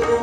Bye.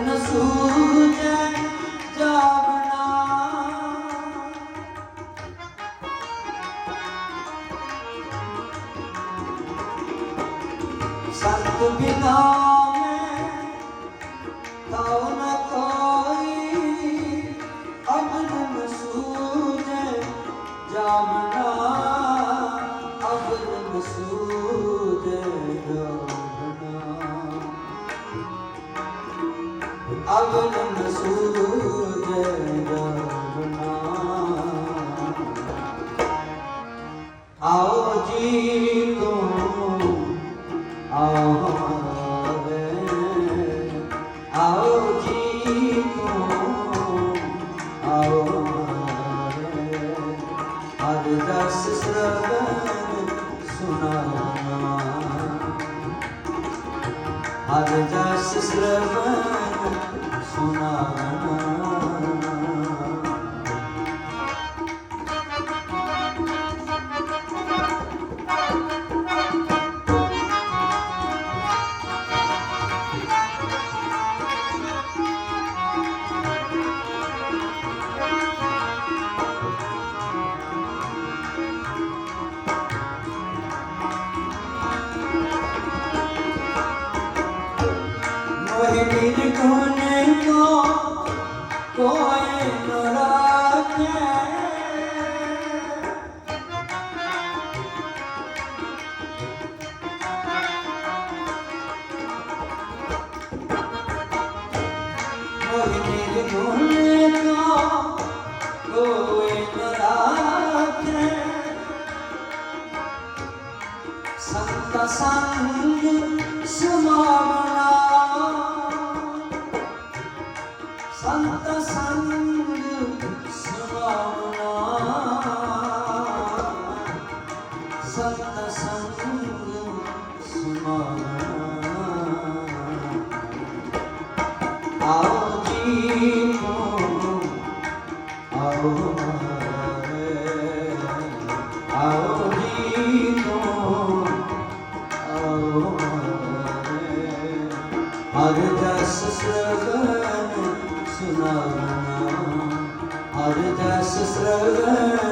Arı dersiz rağmen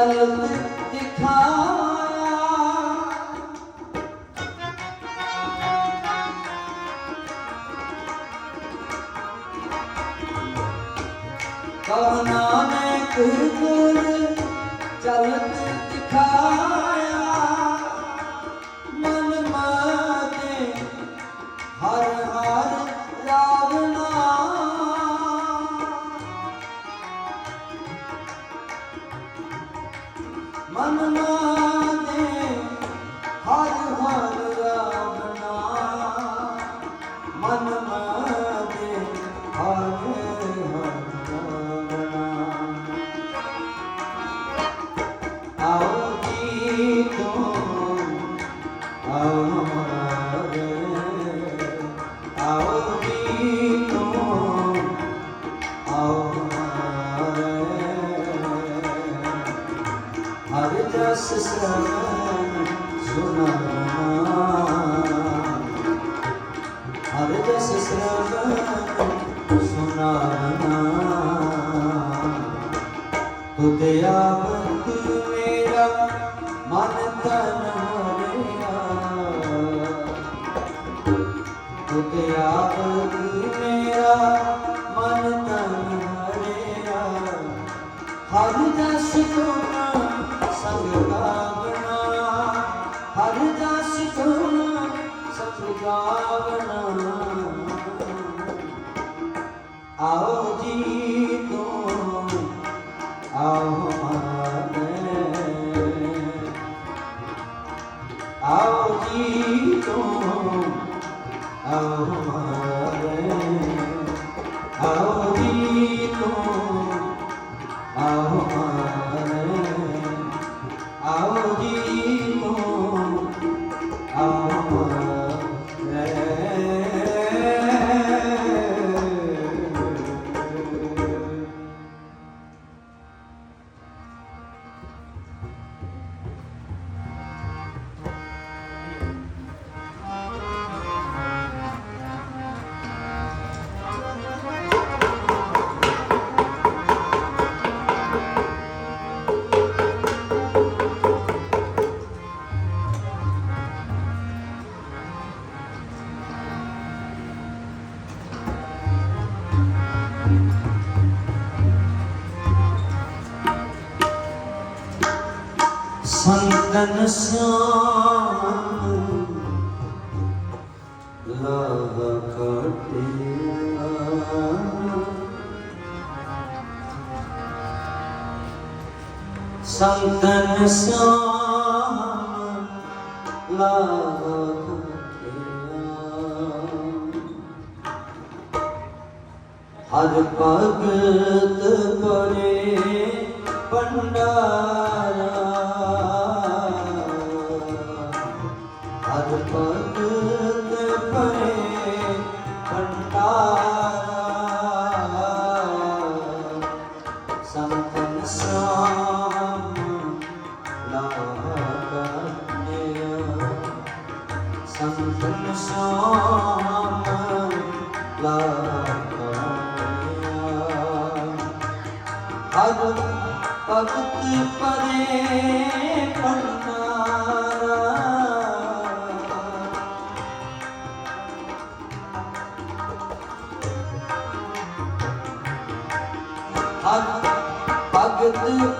cantando. ਹਰ ਜਸ ਸਰਣ ਸੁਨਾਣਾ ਹਰ ਜਸ ਸਰਣ ਸੁਨਾਣਾ ਤੁਧ ਆਵਤ ਮੇਰਾ, ਮਨ ਤਨ ਹਰਿਆ। ਤੁਧ ਆਵਤ ਮੇਰਾ, ਮਨ ਤਨ ਹਰਿਆ। ਹਰ ਜਸ ਤੁਨਾ आओ जी तुम आओ हमारे ਸੰਤਨ ਸਿਆਮ ਲਾਹ ਕਟਿਆ ਸੰਤਨ ਸਿਆਮ ਲਾਹ ਹਰ ਭਗਤ ਪਰੇ ਪੰਡਾਰਾ ਭਗਤ ਪਰੇ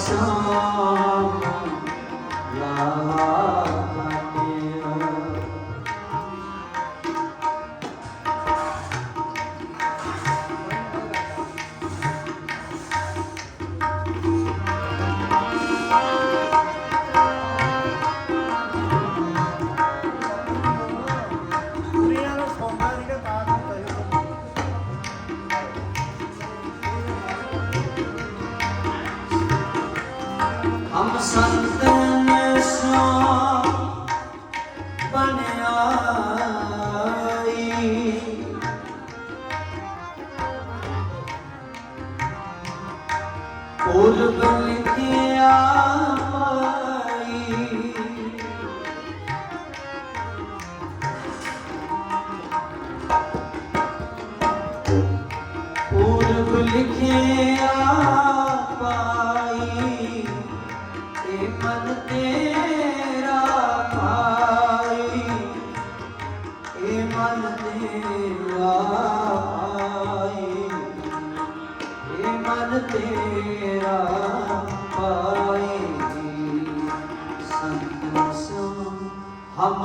song.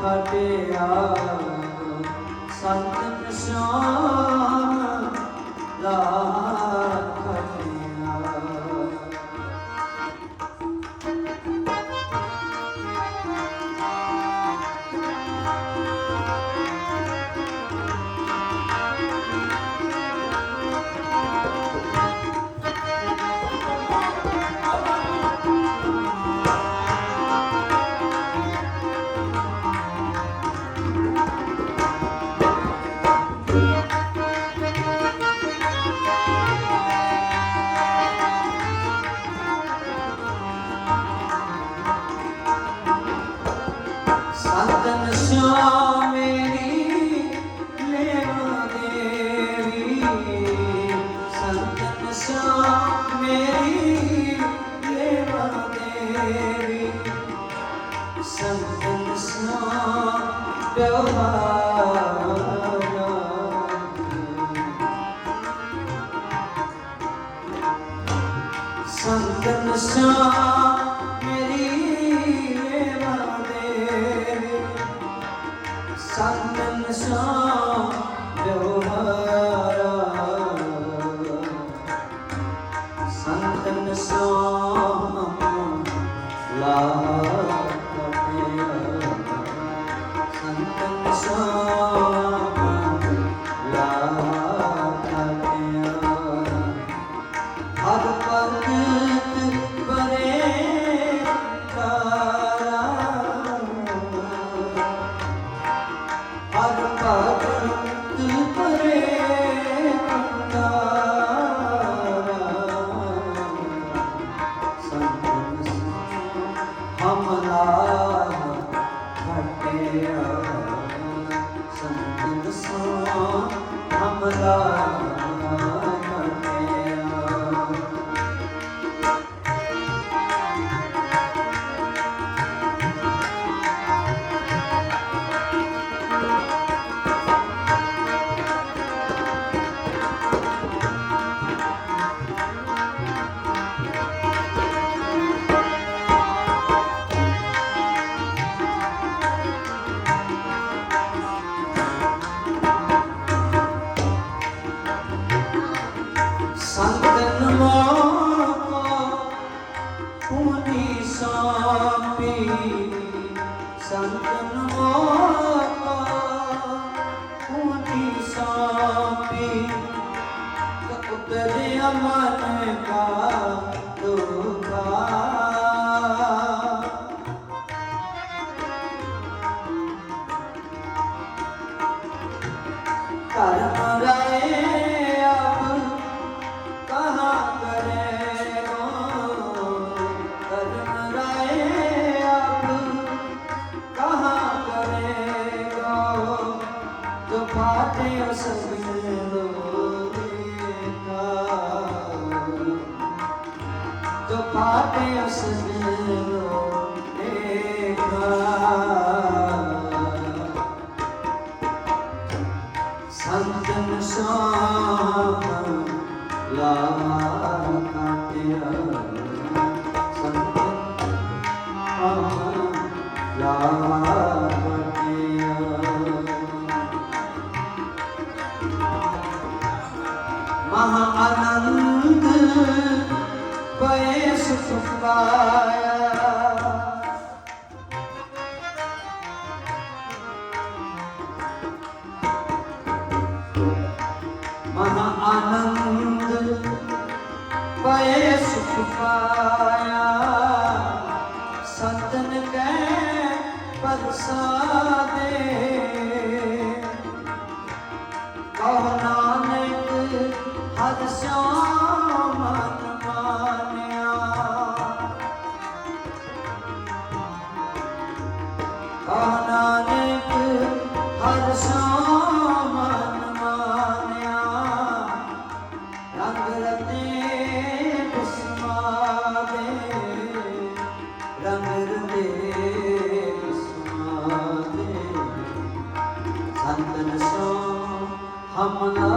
ਖਟਿਆ ਸੰਤਨ ਸੋਹਮ ਸੰਤਨ লা ਆਨੰਦ ਪਏ ਸੁਖ ਪਾਇਆ ਸਤਨ ਕੈ ਪਰਸਾਦੇ। ਸੰਤਨ ਸੋ ਹਮਲਾ